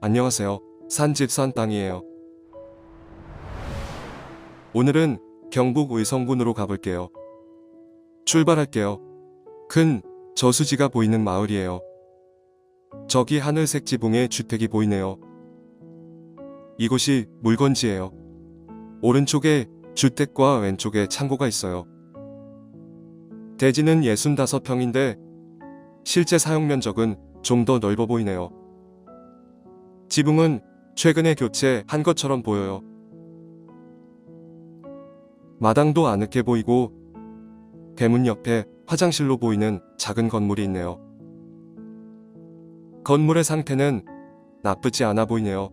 안녕하세요. 산집 산 땅이에요. 오늘은 경북 의성군으로 가볼게요. 출발할게요. 큰 저수지가 보이는 마을이에요. 저기 하늘색 지붕에 주택이 보이네요. 이곳이 물건지예요. 오른쪽에 주택과 왼쪽에 창고가 있어요. 대지는 65평인데 실제 사용 면적은 좀 더 넓어 보이네요. 지붕은 최근에 교체한 것처럼 보여요. 마당도 아늑해 보이고 대문 옆에 화장실로 보이는 작은 건물이 있네요. 건물의 상태는 나쁘지 않아 보이네요.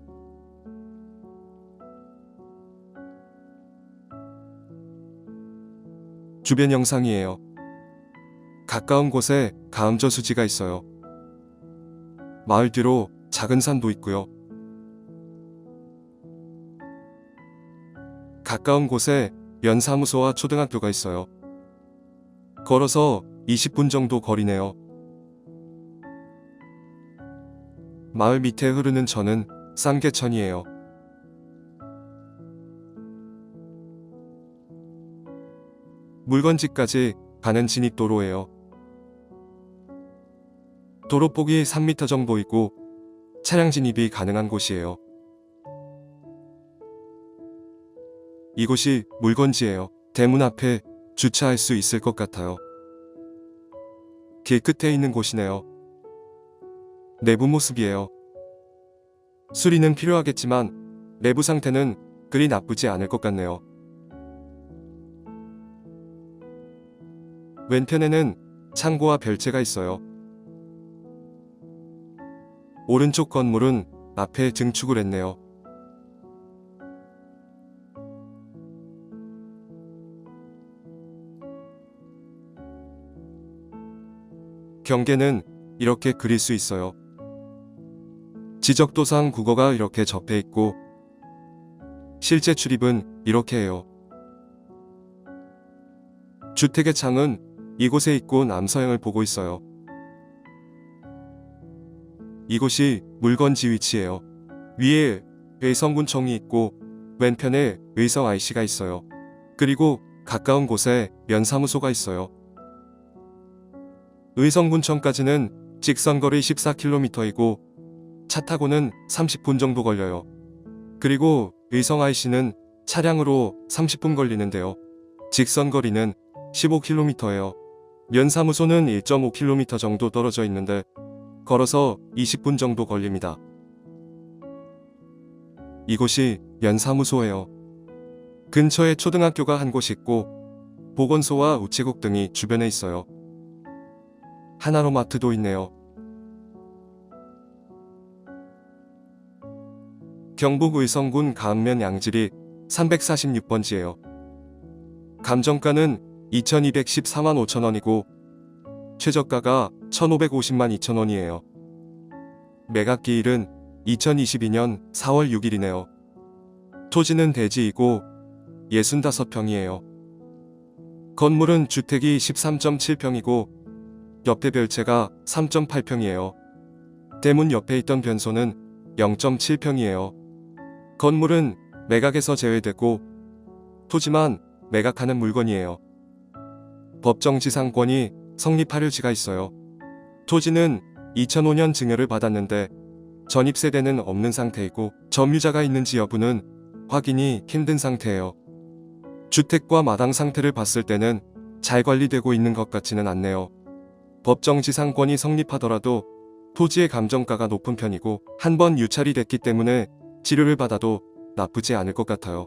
주변 영상이에요. 가까운 곳에 가음저 수지가 있어요. 마을 뒤로 작은 산도 있고요. 가까운 곳에 연사무소와 초등학교가 있어요. 걸어서 20분 정도 거리네요. 마을 밑에 흐르는 전은 쌍계천이에요. 물건지까지 가는 진입도로예요. 도로폭이 3m 정도 있고 차량 진입이 가능한 곳이에요. 이곳이 물건지예요. 대문 앞에 주차할 수 있을 것 같아요. 길 끝에 있는 곳이네요. 내부 모습이에요. 수리는 필요하겠지만 내부 상태는 그리 나쁘지 않을 것 같네요. 왼편에는 창고와 별채가 있어요. 오른쪽 건물은 앞에 증축을 했네요. 경계는 이렇게 그릴 수 있어요. 지적도상 국어가 이렇게 접해 있고 실제 출입은 이렇게 해요. 주택의 창은 이곳에 있고 남서향을 보고 있어요. 이곳이 물건지 위치예요. 위에 의성군청이 있고 왼편에 의성 IC가 있어요. 그리고 가까운 곳에 면사무소가 있어요. 의성군청까지는 직선거리 14km이고 차 타고는 30분 정도 걸려요. 그리고 의성 IC는 차량으로 30분 걸리는데요. 직선거리는 15km예요. 면사무소는 1.5km 정도 떨어져 있는데 걸어서 20분 정도 걸립니다. 이곳이 면사무소예요. 근처에 초등학교가 한 곳 있고 보건소와 우체국 등이 주변에 있어요. 하나로마트도 있네요. 경북 의성군 가읍면 양질이 346번지예요. 감정가는 2214만 5천원이고 최저가가 1550만 2천원이에요. 매각기일은 2022년 4월 6일이네요. 토지는 대지이고 65평이에요. 건물은 주택이 13.7평이고 옆에 별채가 3.8평이에요. 대문 옆에 있던 변소는 0.7평이에요. 건물은 매각에서 제외되고 토지만 매각하는 물건이에요. 법정지상권이 성립할 의지가 있어요. 토지는 2005년 증여를 받았는데 전입 세대는 없는 상태이고 점유자가 있는지 여부는 확인이 힘든 상태예요. 주택과 마당 상태를 봤을 때는 잘 관리되고 있는 것 같지는 않네요. 법정지상권이 성립하더라도 토지의 감정가가 높은 편이고 한 번 유찰이 됐기 때문에 치료를 받아도 나쁘지 않을 것 같아요.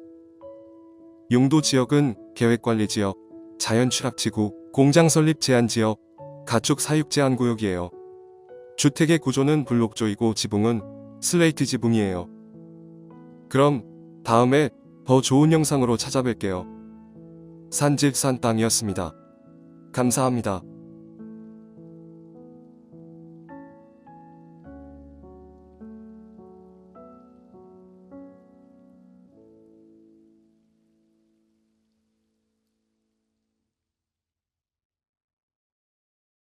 용도 지역은 계획관리지역, 자연취락지구, 공장 설립 제한지역, 가축 사육 제한 구역이에요. 주택의 구조는 블록조이고 지붕은 슬레이트 지붕이에요. 그럼 다음에 더 좋은 영상으로 찾아뵐게요. 산집 산 땅이었습니다. 감사합니다.